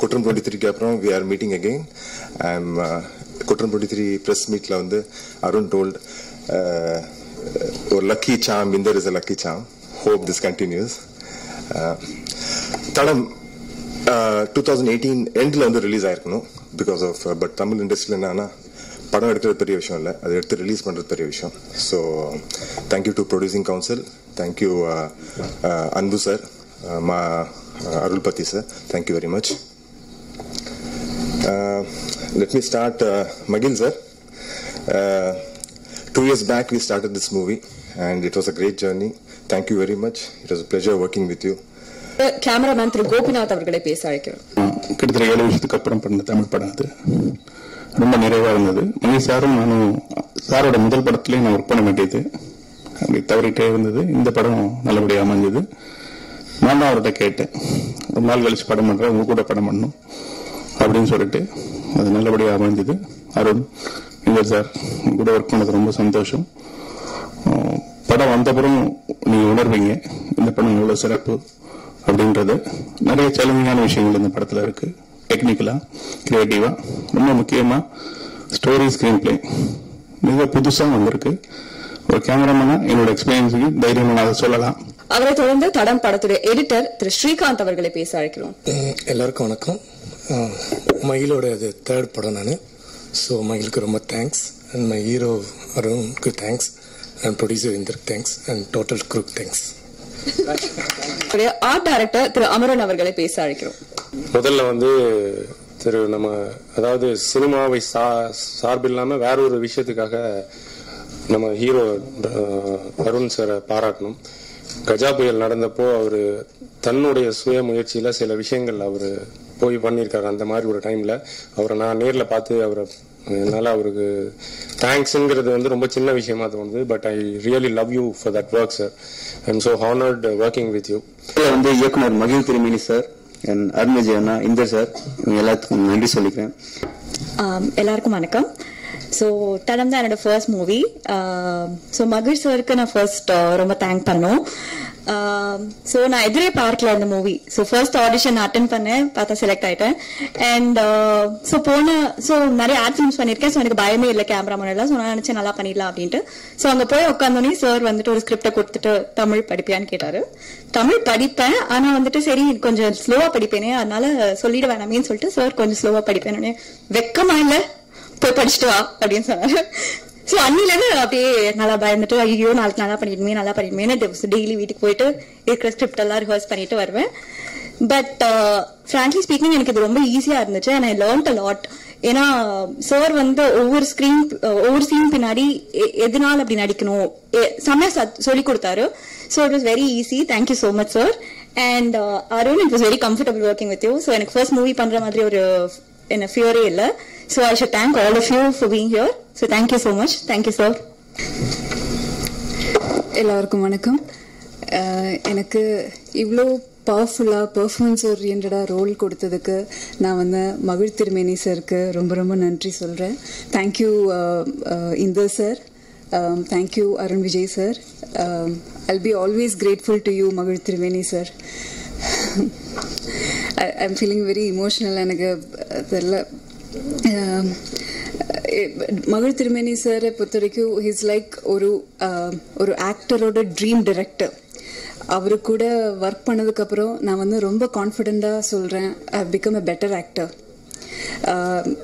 குற்றம் டுவெண்ட்டி த்ரீக்கு அப்புறம் we are meeting again I'm Kuttram twenty three press மீட்டில் வந்து அருண் டோல்ட் uh, ஒரு lucky charm Inder is a lucky charm hope this continues Thadam two thousand eighteen எண்டில் வந்து release ஆயிருக்கணும் பிகாஸ் ஆஃப் பட் தமிழ் இண்டஸ்ட்ரியில் என்னன்னா படம் எடுக்கிறது பெரிய விஷயம் இல்லை. அதை எடுத்து ரிலீஸ் பண்ணுறது பெரிய விஷயம். So thank you to producing council thank you Anbu sir மா Arulpathi sir thank you very much let me start uh, Magil sir. Uh, two years back we started this movie and it was a great journey. Thank you very much. It was a pleasure working with you. Cameraman Thiru Gopinath அவர்களை பேச அழைக்கிறோம் கிட்டத்தட்ட ஏழு வருஷத்துக்கு அப்புறம் பண்ண தமிழ் படம் அது ரொம்ப நிறைவா இருந்தது மணி சாரும் நானும் சாரோட முதல் படத்துலயும் நான் ஒர்க் பண்ண வேண்டியது அப்படி தவறிட்டே இருந்தது இந்த படம் நல்லபடியாக அமைஞ்சது நான் தான் அவர்கிட்ட கேட்டேன் ரொம்ப நாள் கழிச்சு படம் பண்ணுறேன் உங்க கூட படம் பண்ணணும் அப்படின்னு சொல்லிட்டு அது நல்லபடியாக அமைஞ்சது. அருண் இந்த சார் உங்க கூட ஒர்க் பண்ணது ரொம்ப சந்தோஷம். படம் வந்தப்புறம் நீங்கள் உணர்வீங்க இந்த படம் எவ்வளோ சிறப்பு அப்படின்றது. நிறைய சேலஞ்சிங்கான விஷயங்கள் இந்த படத்தில் இருக்கு. டெக்னிக்கலா கிரியேட்டிவா ரொம்ப முக்கியமா ஸ்டோரி ஸ்கிரீன் பிளே மிக புதுசாக வந்திருக்கு. ஒரு கேமராமேனா என்னோட எக்ஸ்பீரியன்ஸுக்கு தைரியமாக நான் அதை சொல்லலாம். அவரை தொடர்ந்து தடம் படத்துடைய எடிட்டர் திரு ஸ்ரீகாந்த் அவர்களை பேச அழைக்கிறோம். எல்லாருக்கும் வணக்கம். மகிழோட இது தேர்ட் படம் நான். ஸோ மகிழுக்கு ரொம்ப தேங்க்ஸ் அண்ட் மை ஹீரோ அருணுக்கு thanks and producer இந்தருக்கு thanks and total group thanks art director Thiru Amaran அவர்களை பேச அழைக்கிறோம். முதல்ல வந்து திரு நம்ம அதாவது சினிமாவை சா சார்பில்லாம வேற ஒரு விஷயத்துக்காக நம்ம ஹீரோ அருண் சாரை பாராட்டணும். கஜா புயல் நடந்தப்போ அவர் தன்னுடைய சுய முயற்சியில சில விஷயங்கள் அவர் போய் பண்ணியிருக்காரு. அந்த மாதிரி ஒரு டைம்ல அவரை நான் நேர்ல பார்த்து அவரை என்னால அவருக்கு தேங்க்ஸ்ங்கிறது வந்து ரொம்ப சின்ன விஷயமா தோணுது. But I really love you for that work sir I am so honoured working with you வந்து இயக்குனர் மகிழ் திருமேனி சார் அண்ட் அருண் விஜய் அண்ணா இந்தர் சார் இவங்க எல்லாத்துக்கும் நன்றி சொல்லிக்கிறேன். எல்லாருக்கும் வணக்கம். ஸோ தடம் தான் என்னோட ஃபர்ஸ்ட் மூவி ஸோ மகிழ் சருக்கு நான் ஃபர்ஸ்ட் ரொம்ப தேங்க் பண்ணோம் ஸோ நான் எதிரே பார்க்கல அந்த movie so first audition attend பண்ணேன் பார்த்தா செலக்ட் ஆயிட்டேன் அண்ட் ஸோ போன ஸோ நிறைய ஆட் ஃபிலிம்ஸ் பண்ணியிருக்கேன் ஸோ எனக்கு பயமே இல்லை கேமரா முன்னாடி ஸோ நான் நினச்சேன் நல்லா பண்ணிடலாம் அப்படின்ட்டு ஸோ அங்கே போய் உட்காந்தோடனே சார் வந்துட்டு ஒரு ஸ்கிரிப்டை கொடுத்துட்டு தமிழ் படிப்பியான்னு கேட்டாரு தமிழ் படிப்பேன் ஆனால் வந்துட்டு சரி கொஞ்சம் ஸ்லோவாக படிப்பேனே அதனால சொல்லிட வேணாமேன்னு சொல்லிட்டு சார் கொஞ்சம் ஸ்லோவாக படிப்பேன் வெக்கமா இல்லை போய் படிச்சுட்டு வா அப்படின்னு சொன்னாரு ஸோ அன்னிலேருந்து அப்படியே நல்லா பயந்துட்டு ஐயோ நாளைக்கு நல்லா பண்ணிடுமே நல்லா பண்ணிடுமே டெய்லி வீட்டுக்கு போயிட்டு இருக்கிற ஸ்கிரிப்ட் எல்லாம் ரிஹர்ஸ் பண்ணிட்டு வருவேன். பட் ஃப்ராங்க்லி ஸ்பீக்கிங் எனக்கு இது ரொம்ப ஈஸியாக இருந்துச்சு and I learnt a lot ஏன்னா சார் வந்து ஒவ்வொரு ஸ்க்ரீன் ஒவ்வொரு சீன் பின்னாடி எ- அப்படி நடிக்கணும்? எ- செம்மையா சொல்லி கொடுத்தாரு. So it was very easy thank you so much sir and Arun it was very comfortable working with you so எனக்கு ஃபர்ஸ்ட் மூவி பண்ணுற மாதிரி ஒரு என்ன ஃபியூரே இல்லை. So thank all thank all of you here. So thank you so so much you, sir எல்லாருக்கும் வணக்கம். எனக்கு இவ்வளோ பவர்ஃபுல்லாக பர்ஃபார்மன்ஸ் ஓரியன்டாக ரோல் கொடுத்ததுக்கு நான் வந்து மகிழ் திருமேனி சாருக்கு ரொம்ப ரொம்ப நன்றி சொல்கிறேன் thank you Inder sir thank you Arun Vijay sir I'll be always grateful to you மகிழ் Thirumeni sir I I'm feeling very emotional எனக்கு தெரியல மகள் திருமேனி சாரை பொறுத்த வரைக்கும் ஹிஸ் லைக் ஒரு ஒரு ஆக்டரோட ட்ரீம் டைரக்டர் அவரு கூட ஒர்க் பண்ணதுக்கப்புறம் நான் வந்து ரொம்ப கான்ஃபிடெண்ட்டாக சொல்கிறேன் I become a better actor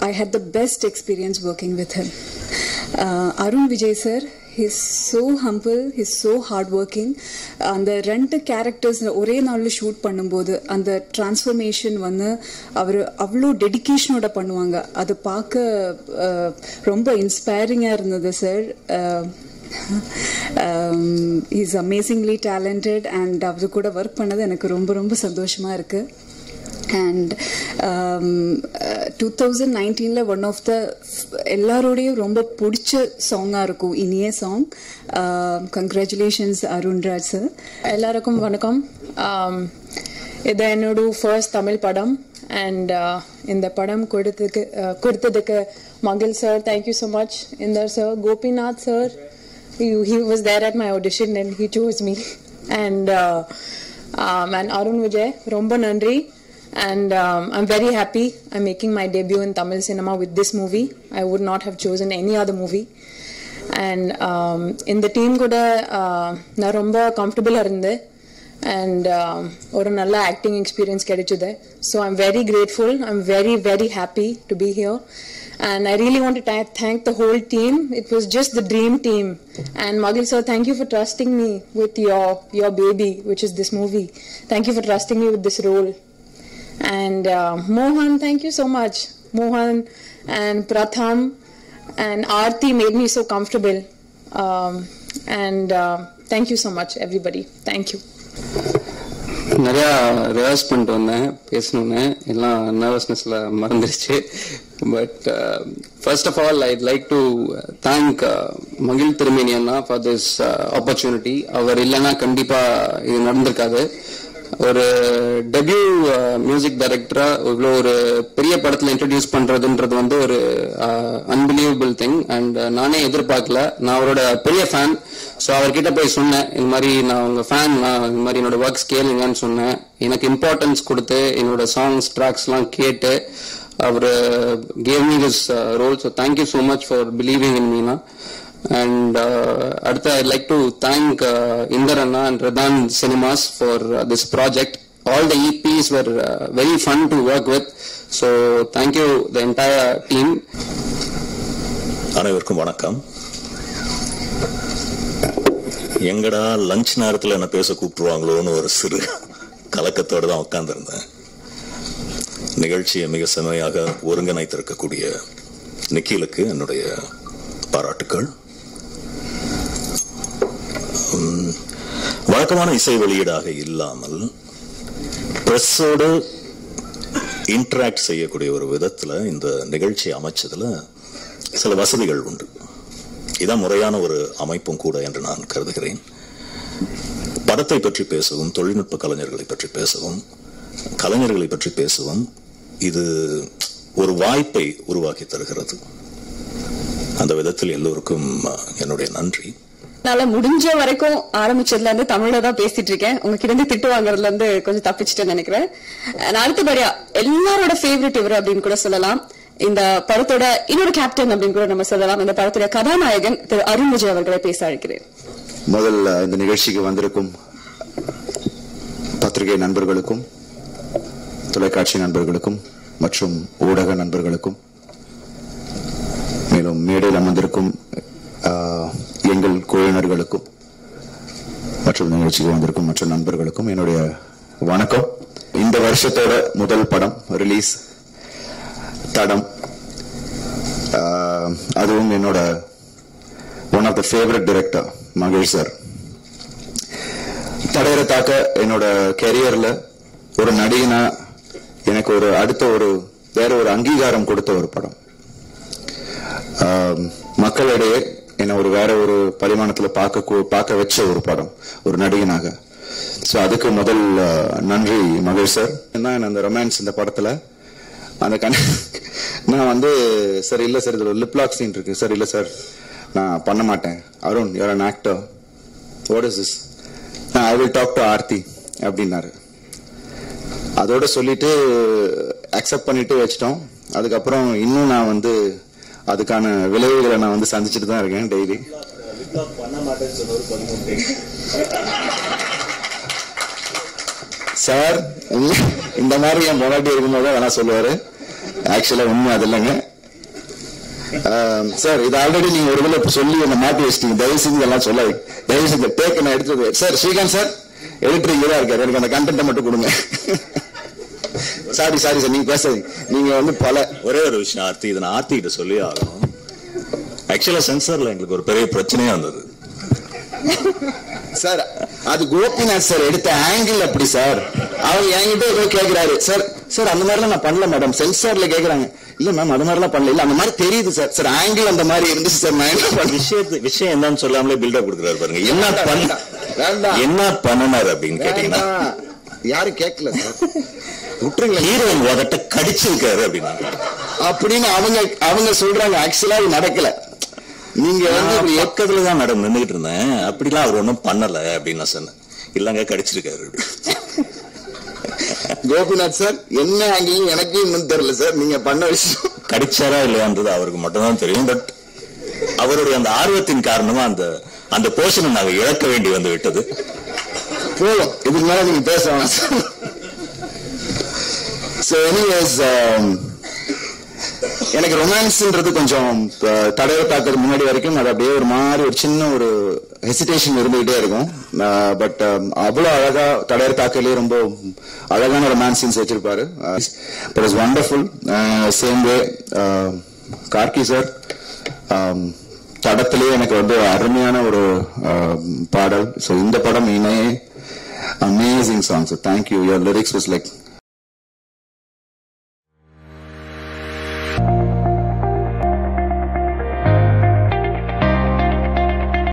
I had the best experience working with him Arun Vijay sir his so humble his so hard working அந்த ரெண்டு கேரக்டர்ஸ் ஒரே நாளில் ஷூட் பண்ணும்போது அந்த டிரான்ஸ்ஃபர்மேஷன் வந்து அவர் அவ்வளோ டெடிகேஷனோட பண்ணுவாங்க. அது பார்க்க ரொம்ப இன்ஸ்பைரிங்காக இருந்தது sir is amazingly talented and அவர் கூட ஒர்க் பண்ணது எனக்கு ரொம்ப ரொம்ப சந்தோஷமாக இருக்குது அண்ட் டூ தௌசண்ட் நைன்டீனில் ஒன் ஆஃப் த எல்லாரோடையும் ரொம்ப பிடிச்ச சாங்காக இருக்கும். இனிய சாங் கங்க்ராச்சுலேஷன்ஸ் அருண்ராஜ் சார் எல்லாருக்கும் வணக்கம். Um, இது என்னோட ஃபர்ஸ்ட் தமிழ் படம். அண்ட் uh, இந்த படம் uh, கொடுத்ததுக்கு கொடுத்ததுக்கு மகில் sir thank you so much இந்த sir Gopinath sir he was there at my audition and he chose me. And and Arun Vijay ரொம்ப நன்றி. And um, I'm very happy. I'm making my debut in Tamil cinema with this movie. I would not have chosen any other movie. And um, இந்த team கூட uh, நான் ரொம்ப கம்ஃபர்டபுளாக இருந்தேன் and ஒரு நல்ல ஆக்டிங் எக்ஸ்பீரியன்ஸ் கிடைச்சது so I'm very grateful I'm very very happy to be here and I really want to ta- thank the whole team. It was just the dream team. And Magil sir, thank you for trusting me with your your baby, which is this movie. Thank you for trusting me with this role. And uh, Mohan, thank you so much. Mohan and Pratham and Aarti made me so comfortable. Um, and uh, thank you so much, everybody. Thank you. நிறையா rehearse பண்ணிட்டு வந்தேன் பேசணுன்னு எல்லாம் நர்வஸ்னஸில் மறந்துருச்சு but first of all I'd like to thank மகிழ் திருமேனி அண்ணா for this opportunity அவர் இல்லைன்னா கண்டிப்பாக இது நடந்திருக்காது ஒரு டெபியூ மியூசிக் டைரக்டரா இவ்வளோ ஒரு பெரிய படத்தில் இன்ட்ரடியூஸ் பண்றதுன்றது வந்து ஒரு அன்பிலீவபிள் திங் அண்ட் நானே எதிர்பார்க்கல. நான் அவரோட பெரிய ஃபேன் ஸோ அவர்கிட்ட போய் சொன்னேன் இந்த மாதிரி நான் உங்க ஃபேன் நான் இந்த மாதிரி என்னோட ஒர்க்ஸ் கேளுங்கன்னு சொன்னேன். எனக்கு இம்பார்ட்டன்ஸ் கொடுத்து என்னோட சாங்ஸ் ட்ராக்ஸ்லாம் கேட்டு அவர் gave me this role so thank you so much for believing in Meena and uh, அடுத்து I like to thank Inder Anna and Redhan cinemas for this project all the இபிஸ் were very fun to work with so thank you the entire team அனைவருக்கும் வணக்கம். எங்கடா lunch நேரத்தில் என்ன பேச கூப்பிட்டுருவாங்களோன்னு ஒரு சிறு கலக்கத்தோடு தான் உட்காந்துருந்தேன் நிகழ்ச்சியை மிக செமையாக ஒருங்கிணைத்திருக்கக்கூடிய நிக்கிலுக்கு என்னுடைய பாராட்டுக்கள். வழக்கமான இசை வெளியீடாக இல்லாமல் பிரஸோடு இன்டராக்ட் செய்யக்கூடிய ஒரு விதத்தில் இந்த நிகழ்ச்சி அமைச்சதில் சில வசதிகள் உண்டு. இதான் முறையான ஒரு அமைப்பும் கூட என்று நான் கருதுகிறேன். படத்தை பற்றி பேசவும் தொழில்நுட்ப கலைஞர்களை பற்றி பேசவும் கலைஞர்களை பற்றி பேசவும் இது ஒரு வாய்ப்பை உருவாக்கி தருகிறது. அந்த விதத்தில் எல்லோருக்கும் என்னுடைய நன்றி. என்னால முடிஞ்ச வரைக்கும் ஆரம்பிச்சதுல இருந்து தமிழ்ல தான் பேசிட்டு இருக்கேன். உங்ககிட்ட இருந்து திட்டு வாங்குறதுல இருந்து கொஞ்சம் தப்பிச்சிட்டேன்னு நினைக்கிறேன். நான் அடுத்தபடியா எல்லாரோட ஃபேவரட் இவர் அப்படின்னு கூட சொல்லலாம். இந்த படத்தோட இன்னொரு கேப்டன் அப்படின்னு கூட நம்ம சொல்லலாம். இந்த படத்தோட கதாநாயகன் திரு அருண் விஜய் அவர்களை பேச அழைக்கிறேன். முதல்ல இந்த நிகழ்ச்சிக்கு வந்திருக்கும் பத்திரிகை நண்பர்களுக்கும் தொலைக்காட்சி நண்பர்களுக்கும் மற்றும் ஊடக நண்பர்களுக்கும் மேலும் மேடையில் அமர்ந்திருக்கும் எங்கள் குழுவினர்களுக்கும் மற்றும் நிகழ்ச்சிக்கு வந்திருக்கும் மற்ற நண்பர்களுக்கும் என்னுடைய வணக்கம். இந்த வருஷத்தோட முதல் படம் ரிலீஸ் தடம் அதுவும் என்னோட one of the favourite director Mahesh sir Thadaiyara Thakka என்னோட கெரியர்ல ஒரு நடிகனா எனக்கு ஒரு அடுத்த ஒரு வேற ஒரு அங்கீகாரம் கொடுத்த ஒரு படம். மக்களிடையே என்னை ஒரு வேற ஒரு பரிமாணத்துல பார்க்க கூ- பார்க்க வச்ச ஒரு படம் ஒரு நடிகனாக. ஸோ அதுக்கு முதல் நன்றி மகேஷ் சார் என்ன அந்த ரொமான்ஸ் இந்த படத்துல? அந்த கண் நான் வந்து சார் இல்லை சார் இதில் லிப்லாக் சீன் இருக்கு. சார் இல்லை சார் நான் பண்ண மாட்டேன். Arun you're an actor what is this I will talk to Aarthi அப்படின்னாரு. அதோட சொல்லிட்டு அக்செப்ட் பண்ணிட்டு வச்சிட்டோம். அதுக்கப்புறம் இன்னும் நான் வந்து அதுக்கான விளைவுகளை நான் வந்து சந்திச்சுட்டு தான் இருக்கேன் டெய்லி. சார் இந்த மாதிரி என் முன்னாடி இருக்கும்போது வேணா சொல்லுவாரு. ஆக்சுவலா உண்மை அது இல்லைங்க. சார் இது ஆல்ரெடி நீங்க ஒரு வேளை சொல்லி என்ன மாட்டி வச்சிட்டீங்க. தயவு செஞ்சு இதெல்லாம் சொல்லாது தயவு செஞ்சு டேக் நான் எடுத்து சார் ஸ்ரீகாந்த் சார் எடிட்டர் இங்கே தான் இருக்காரு. எனக்கு அந்த கண்டென்ட்டை மட்டும் கொடுங்க. சாரி சாரி சார் நீங்க பேசாதீங்க. நீங்க வந்து பல ஒரே ஒரு விஷயம் ஆர்த்தி இதை நான் ஆர்த்தி கிட்ட சொல்லி ஆகணும். ஆக்சுவலா சென்சார்ல எங்களுக்கு ஒரு பெரிய பிரச்சனையா இருந்தது சார் அது கோபிநாத் சார் எடுத்த ஆங்கிள் அப்படி சார். அவர் என்கிட்ட ஏதோ கேக்குறாரு. சார் சார் அந்த மாதிரிலாம் நான் பண்ணல மேடம் சென்சார்ல கேக்குறாங்க. இல்ல மேம் அது மாதிரிலாம் பண்ணல. இல்ல அந்த மாதிரி தெரியுது சார். சார் ஆங்கிள் அந்த மாதிரி இருந்துச்சு சார். நான் என்ன பண்ண விஷயத்து விஷயம் என்னன்னு சொல்லாமலே பில்டப் கொடுக்குறாரு பாருங்க. என்ன பண்ண என்ன பண்ணினார் அப்படின்னு கேட்டீங்கன்னா. யாரும் கேட்கல சார். விட்டுருங்களேன். ஹீரோயின் உதட்ட கடிச்சிருக்காரு அப்படின்னா. அப்படின்னு அவங்க அவங்க சொல்றாங்க. ஆக்சுவலா நடக்கல. நீங்க வந்து எப்- பக்கத்துல தான் மேடம் நின்றுகிட்டு இருந்தேன். அப்படிலாம் அவர் ஒன்றும் பண்ணல அப்படின்னு நான் சொன்னேன். இல்லங்க கடிச்சிருக்காரு. கோபிநாத் சார் என்ன ஆங்கிலும் எனக்கு இன்னும் தெரியல சார். நீங்க பண்ண விஷயம். கடிச்சாரா இல்லையான்றது அவருக்கு மட்டும்தான் தெரியும். பட் அவருடைய அந்த ஆர்வத்தின் காரணமா அந்த அந்த போர்ஷனை நாங்க இழக்க வேண்டி வந்து விட்டது. போதும் இதுக்கு மேல நீங்க பேச சார் ஸோ எனிவேஸ் எனக்கு ரொமான்ஸ்ன்றது கொஞ்சம் தடவை பார்க்கறது முன்னாடி வரைக்கும் அது அப்படியே ஒரு மாதிரி ஒரு சின்ன ஒரு ஹெசிடேஷன் இருந்துகிட்டே இருக்கும். பட் um, அவ்வளோ அழகா தடையர் தாக்கலே ரொம்ப அழகான ரொமான்ஸ் சீன்ஸ் வச்சிருப்பாரு but is wonderful same way Gargi sir படத்திலேயே எனக்கு வந்து அருமையான ஒரு பாடல். ஸோ இந்த படம் இணையே Amazing song. So thank you. Your lyrics was like